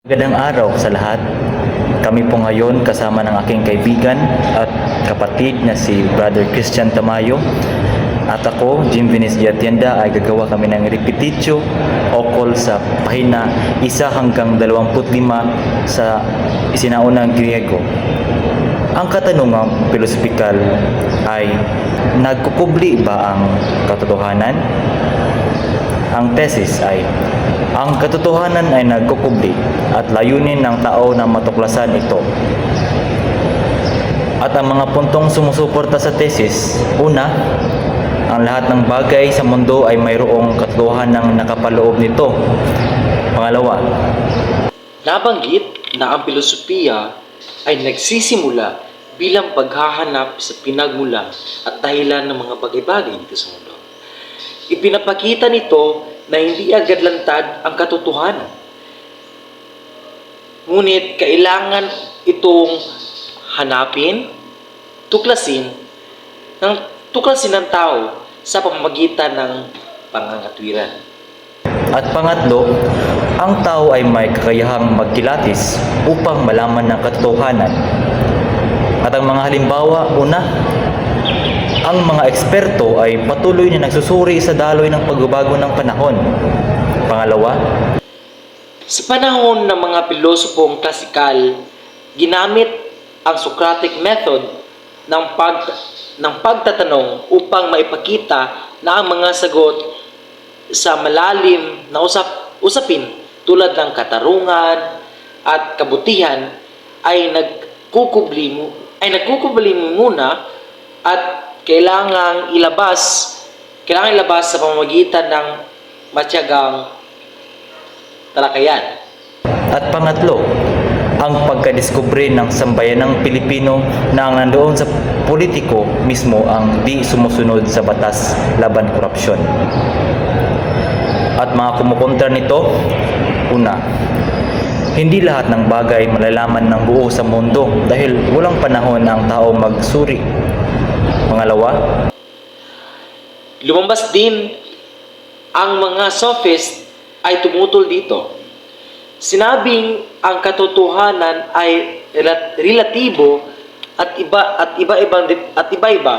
Magandang araw sa lahat. Kami po ngayon kasama ng aking kaibigan at kapatid na si Brother Christian Tamayo. At ako, Jim Viniz Atienda, ay gagawa kami ng repetitio okol sa pahina 1 hanggang 25 sa isinaunang Griego. Ang katanungang pilosofikal ay nagkukubli ba ang katotohanan? Ang thesis ay, ang katotohanan ay nagkukubli at layunin ng tao na matuklasan ito. At ang mga puntong sumusuporta sa thesis, una, ang lahat ng bagay sa mundo ay mayroong katotohanan ng nakapaloob nito. Pangalawa, Nabanggit na ang filosofiya ay nagsisimula bilang paghahanap sa pinagmula at dahilan ng mga bagay-bagay dito sa mundo. Ipinapakita nito na hindi agad lantad ang katotohanan. Ngunit kailangan itong hanapin, tuklasin, ng tuklasin ng tao sa pamamagitan ng pangangatwiran. At pangatlo, ang tao ay may kakayahang magkilatis upang malaman ng katotohanan. At ang mga halimbawa, una, ang mga eksperto ay patuloy na nagsusuri sa daloy ng pagbabago ng panahon. Pangalawa, Sa panahon ng mga pilosopong klasikal, ginamit ang Socratic method ng pag ng pagtatanong upang maipakita na ang mga sagot sa malalim na usap, usapin tulad ng katarungan at kabutihan ay nagkukubli ay nagkukubli muna at kailangang ilabas kailangan ilabas sa pamamagitan ng matyagang talakayan. At pangatlo, ang pagkadiskubre ng sambayanang Pilipino na ang nandoon sa politiko mismo ang di sumusunod sa batas laban korupsyon. At mga kumukontra nito, una, hindi lahat ng bagay malalaman ng buo sa mundo dahil walang panahon ang tao magsuri. Pangalawa, Lumabas din ang mga sophist ay tumutol dito. Sinabing ang katotohanan ay rela- relatibo at iba at iba-ibang at iba-iba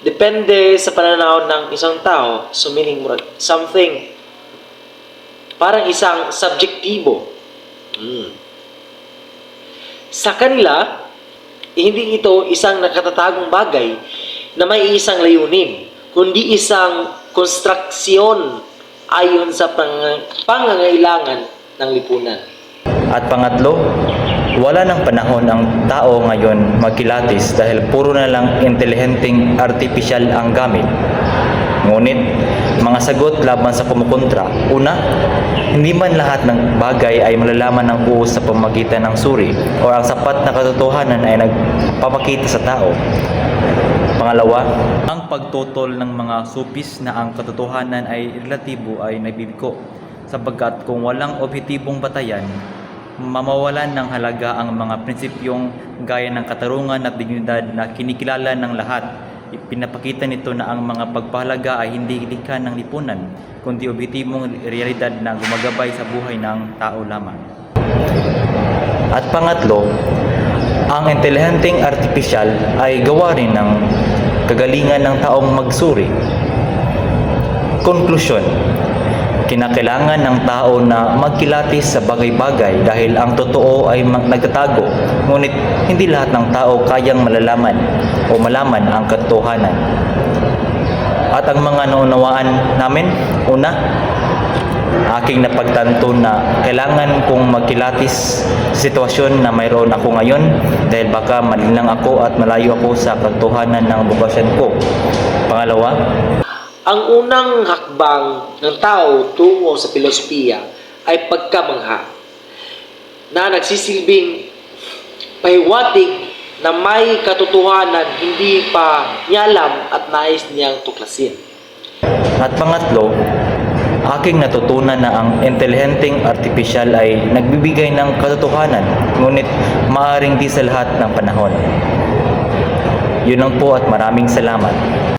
depende sa pananaw ng isang tao. So meaning something parang isang subjektibo. Hmm. Sa kanila, hindi ito isang nakatatagong bagay na may isang layunin, kundi isang konstruksyon ayon sa pang- pangangailangan ng lipunan. At pangatlo, wala ng panahon ang tao ngayon magkilatis dahil puro na lang intelihenteng artificial ang gamit. Ngunit, mga sagot laban sa kumukontra. Una, hindi man lahat ng bagay ay malalaman ng buo sa pamagitan ng suri o ang sapat na katotohanan ay nagpapakita sa tao. Pangalawa, ang pagtutol ng mga supis na ang katotohanan ay relatibo ay nabibigo sapagkat kung walang objetibong batayan, mamawalan ng halaga ang mga prinsipyong gaya ng katarungan at dignidad na kinikilala ng lahat. Ipinapakita nito na ang mga pagpahalaga ay hindi likha ng lipunan, kundi objetibong realidad na gumagabay sa buhay ng tao lamang. At pangatlo, ang intelihenteng artificial ay gawa rin ng kagalingan ng taong magsuri. Konklusyon, kinakailangan ng tao na magkilatis sa bagay-bagay dahil ang totoo ay nagtatago, ngunit hindi lahat ng tao kayang malalaman o malaman ang katotohanan. At ang mga naunawaan namin, una, aking napagtanto na kailangan kong magkilatis sa sitwasyon na mayroon ako ngayon dahil baka malinlang ako at malayo ako sa katotohanan ng bukasyon ko. Pangalawa, Ang unang hakbang ng tao tungo sa filosofiya ay pagkamangha na nagsisilbing pahiwatig na may katotohanan hindi pa niya alam at nais niyang tuklasin. At pangatlo, aking natutunan na ang intelihenteng artificial ay nagbibigay ng katotohanan, ngunit maaring di sa lahat ng panahon. Yun lang po at maraming salamat.